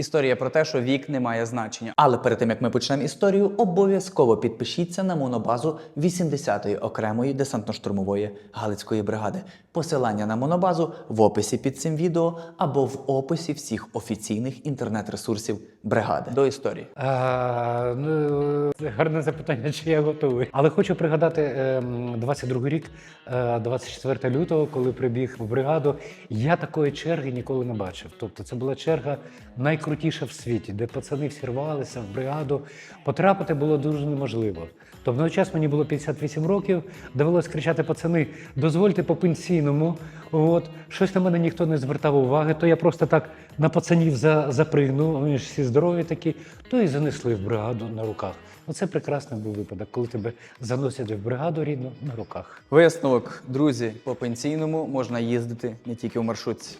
Історія про те, що вік не має значення. Але перед тим як ми почнемо історію, обов'язково підпишіться на монобазу 80-ї окремої десантно-штурмової Галицької бригади. Посилання на монобазу в описі під цим відео або в описі всіх офіційних інтернет-ресурсів бригади. До історії. А, ну, гарне запитання, чи я готовий. Але хочу пригадати ем, 22 рік, е, 24 лютого, коли прибіг в бригаду. Я такої черги ніколи не бачив. Тобто, це була черга найкрутіша в світі, де пацани всі рвалися в бригаду. Потрапити було дуже неможливо. Тобто, час мені було 58 років, довелось кричати пацани, дозвольте по пенсійному. От щось на мене ніхто не звертав уваги, то я просто так на пацанів за, запригнув, вони ж всі здорові такі, то і занесли в бригаду на руках. Оце прекрасний був випадок, коли тебе заносять в бригаду рідну на руках. Висновок, друзі, по пенсійному можна їздити не тільки в маршрутці.